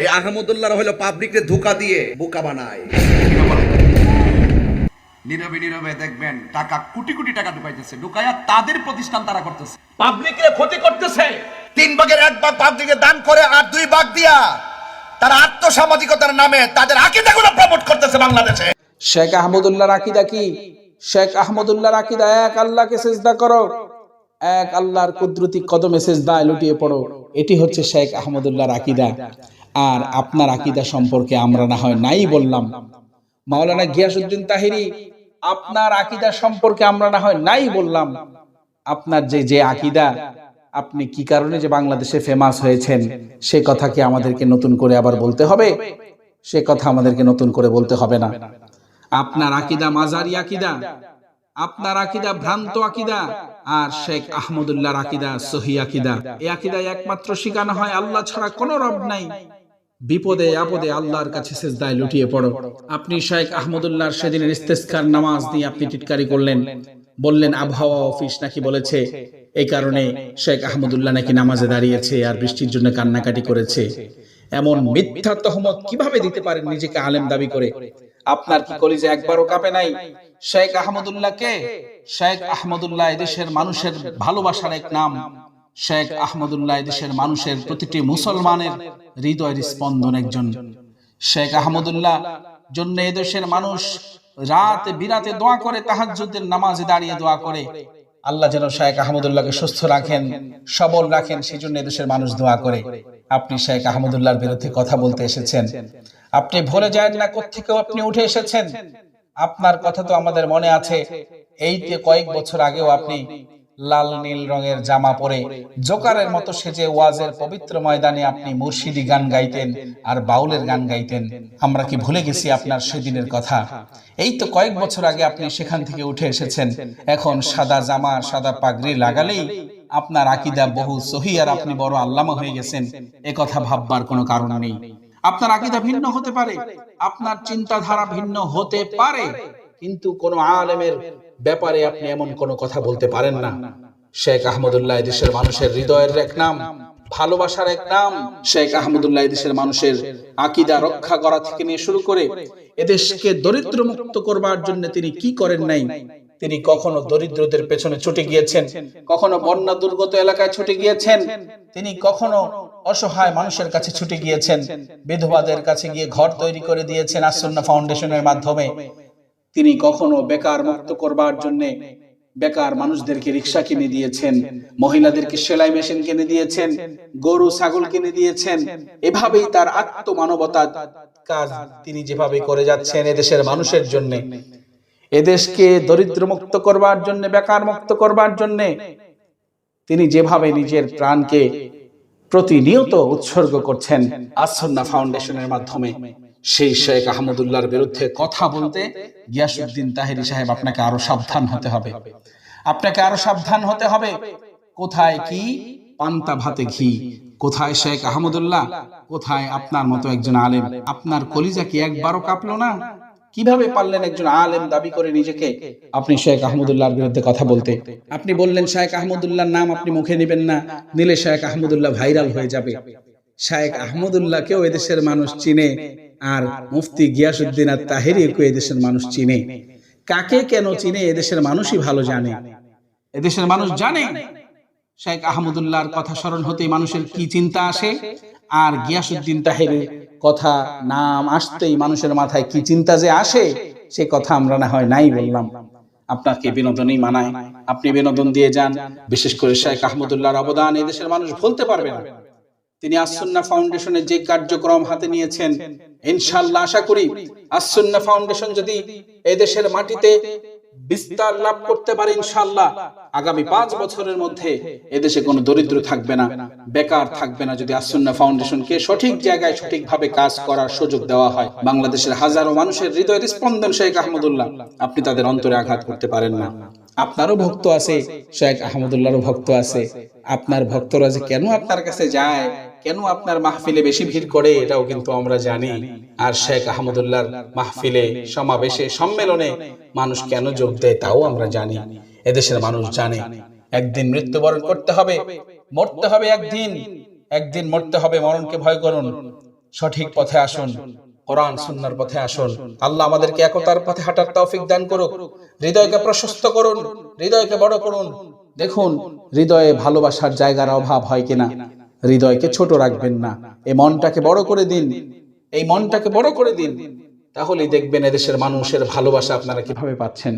এই আহমদুল্লাহ হলো পাবলিককে ধোকা দিয়ে বোকা বানায়। নীরবে নীরবে দেখবেন টাকা কোটি কোটি টাকা ঢুকাইতেছে ঢুকাইয়া তাদের প্রতিষ্ঠান তারা করতেছে। পাবলিকের ক্ষতি করতেছে। তিন ভাগের এক ভাগ পাবলিকে দান করে আর দুই ভাগ দিয়া তারা আত্মসামাজিকতার নামে তাদের আকিদাগুলো প্রমোট করতেছে বাংলাদেশে। শেখ আহমদুল্লাহর আকিদা কি? শেখ আহমদুল্লাহর আকিদা এক আল্লাহকে সেজদা করো। এক আল্লাহর কুদরতি কদমে সেজদায় লুটিয়ে পড়ো। এটি হচ্ছে শেখ আহমদুল্লাহর আকিদা। আর আপনার আকিদা সম্পর্কে আমরা না হয় নাই বললাম। মাওলানা গিয়াসউদ্দিন তাহিরি আপনার আকিদা সম্পর্কে আমরা না হয় নাই বললাম। আপনার যে যে আকিদা আপনি কি কারণে যে বাংলাদেশে ফেমাস হয়েছেন সে কথা কি আমাদেরকে নতুন করে আবার বলতে হবে? সে কথা আমাদেরকে নতুন করে বলতে হবে না। আপনার আকিদা মাজারি আকিদা আপনার আকিদা ভ্রান্ত আকিদা আর শেখ আহমদুল্লাহর আকিদা সহি আকিদা। এই আকিদায় একমাত্র শিখানো হয় আল্লাহ ছাড়া কোনো রব নাই। বিপদে আপদে আল্লাহর কাছে সেজদায় লুটিয়ে পড়ো। আপনি শেখ আহমদুল্লাহর সেদিনের ইস্তেস্কার নামাজ দিয়ে আপনি টিটকারি করলেন। বললেন, আবহাওয়া অফিস নাকি বলেছে? এই কারণে শেখ আহমদুল্লাহ নাকি নামাজে দাঁড়িয়েছে আর বৃষ্টির জন্য কান্নাকাটি করেছে। এমন মিথ্যা তহমত কীভাবে দিতে পারেন নিজেকে আলেম দাবি করে? আপনার কি কলিজে একবারও কাঁপে নাই? শেখ আহমদুল্লাহ কে শেখ আহমদুল্লাহ এদেশের মানুষের ভালোবাসার এক নাম। শেখ আহমদুল্লাহ এদেশের মানুষের প্রতিটি মুসলমানের হৃদয়ের স্পন্দন একজন। শেখ আহমদুল্লাহ জন্য এদেশের মানুষ রাত বিরাতে দোয়া করে, তাহাজ্জুদের নামাজে দাঁড়িয়ে দোয়া করে। আল্লাহ যেন শেখ আহমদুল্লাহকে সুস্থ রাখেন, সবল রাখেন সেই জন্য এদেশের মানুষ দোয়া করে। আপনি শেখ আহমদুল্লাহর বিরুদ্ধে কথা বলতে এসেছেন। আপনি ভুলে যায় না কোত্থেকেও আপনি উঠে এসেছেন। আপনার কথা তো আমাদের মনে আছে। এই যে কয়েক বছর আগেও আপনি লাল নীল রঙের জামা পরে জোকারের মতো সেজে ওয়াজের পবিত্র ময়দানে আপনি মুর্শিদি গান গাইতেন আর বাউলের গান গাইতেন। আমরা কি ভুলে গেছি আপনার সেদিনের কথা? এই তো কয়েক বছর আগে আপনি সেখান থেকে উঠে এসেছেন। এখন সাদা জামা, সাদা পাগড়ি লাগালেই আপনার আকিদা বহু সহি আর আপনি বড় আল্লামা হয়ে গেছেন। কথা ভাববার কোনো কারণ নেই। আপনার আকিদা ভিন্ন হতে পারে। আপনার চিন্তাধারা ভিন্ন হতে পারে। কিন্তু কোন আলেমের ব্যাপারে আপনি এমন কোনো কথা বলতে পারেন না। শেখ আহমদুল্লাহ দেশের মানুষের হৃদয়ের এক নাম, ভালোবাসার এক নাম। শেখ আহমদুল্লাহ দেশের মানুষের আকিদা রক্ষা করা থেকে নিয়ে শুরু করে এদেশকে দরিদ্র মুক্ত করবার জন্য তিনি কি করেন নাই? তিনি কখনো দরিদ্রদের পেছনে ছুটে গিয়েছেন, কখনো বন্যা দুর্গত এলাকায় ছুটে গিয়েছেন, তিনি কখনো অসহায় মানুষের কাছে ছুটে গিয়েছেন, বিধবাদের কাছে গিয়ে ঘর তৈরি করে দিয়েছেন আসন্না ফাউন্ডেশনের মাধ্যমে। তিনি কখনো বেকার মুক্ত করবার জন্য বেকার মানুষদেরকে রিক্সা কিনে দিয়েছেন, মহিলাদেরকে সেলাই মেশিন কিনে দিয়েছেন, গরু, ছাগল কিনে দিয়েছেন। এভাবেই তার আত্মমানবতা কাজ তিনি যেভাবে করে যাচ্ছেন এদেশের মানুষের জন্য। এদেশকে দরিদ্র মুক্ত করবার জন্য, বেকার মুক্ত করবার জন্য তিনি যেভাবে নিজের প্রাণকে প্রতিনিয়ত উৎসর্গ করছেন আসন্না ফাউন্ডেশনের মাধ্যমে। সেই শেখ আহমদুল্লাহর বিরুদ্ধে কথা বলতে গিয়াসুদ্দিন তাহেরি সাহেব আপনাকে আরও সাবধান হতে হবে। আপনাকে আরও সাবধান হতে হবে। কোথায় কি? পান্তা ভাতে ঘি। কোথায় শেখ আহমদুল্লাহ? কোথায় আপনার মতো একজন আলেম? আপনার কলিজা কি একবারও কাঁপলো না? কীভাবে পারলেন একজন আলেম দাবি করে নিজেকে? আপনি শেখ আহমদুল্লাহর বিরুদ্ধে কথা বলতে। আপনি বললেন, শেখ আহমদুল্লাহর নাম আপনি মুখে নেবেন না। নিলে শেখ আহমদুল্লাহ ভাইরাল হয়ে যাবে। শেখ আহমদুল্লাহকেও এদেশের মানুষ চিনে। আর মুফতি গিয়াসুদ্দিন আর তাহেরিকে এদেশের মানুষ চিনে। কাকে কেন চিনে, এদেশের মানুষই ভালো জানে। এদেশের মানুষ জানে, শেখ আহমদুল্লাহর কথা স্মরণ হতেই মানুষের কি চিন্তা আসে, আর গিয়াসুদ্দিন তাহেরের কথা নাম আসতেই মানুষের মাথায় কি চিন্তা যে আসে, সে কথা আমরা না হয় নাই বললাম। আপনাকে বিনোদনই মানায়। আপনি বিনোদন দিয়ে যান। বিশেষ করে শেখ আহমদুল্লাহর অবদান এদেশের মানুষ ভুলতে পারবে না। তিনি আসন্না ফাউন্ডেশনের যে কার্যক্রম হাতে নিয়েছেন ইনশাল্লাহ আশা করি আসন্না ফাউন্ডেশন যদি এদেশের মাটিতে বিস্তার লাভ করতে পারে ইনশাল্লাহ আগামী পাঁচ বছরের মধ্যে এদেশে কোনো দরিদ্র থাকবে না, বেকার থাকবে না যদি আসন্না ফাউন্ডেশনকে সঠিক জায়গায় সঠিকভাবে কাজ করার সুযোগ দেওয়া হয়। বাংলাদেশের হাজারো মানুষের হৃদয়ের স্পন্দন শেখ আহমদুল্লাহ, আপনি তাদের অন্তরে আঘাত করতে পারেন না। আপনারও ভক্ত আছে, শেখ আহমদুল্লাহরও ভক্ত আছে, আপনার ভক্তরা যে কেন আপনার কাছে যায় কেন আপনার মাহফিলে বেশি ভিড় করে, এটাও কিন্তু আমরা জানি। আর শেখ আহমদুল্লাহর মাহফিলে সমাবেশে, সম্মেলনে মানুষ কেন যোগ দেয় তাও আমরা জানি। এদেশের মানুষ জানে, একদিন মৃত্যুবরণ করতে হবে, মরতে হবে একদিন একদিন মরতে হবে, মরণকে ভয় করুন, সঠিক পথে আসুন, কোরআন, সুন্নার পথে আসুন। আল্লাহ আমাদেরকে একতার পথে হাঁটার তৌফিক দান করুক। হৃদয়কে প্রশস্ত করুন, হৃদয়কে বড় করুন। দেখুন, হৃদয়ে ভালোবাসার জায়গার অভাব হয় কিনা। হৃদয়কে ছোট রাখবেন না। এই মনটাকে বড় করে দিন। এই মনটাকে বড় করে দিন। তাহলেই দেখবেন এদেশের মানুষের ভালোবাসা আপনারা কীভাবে পাচ্ছেন।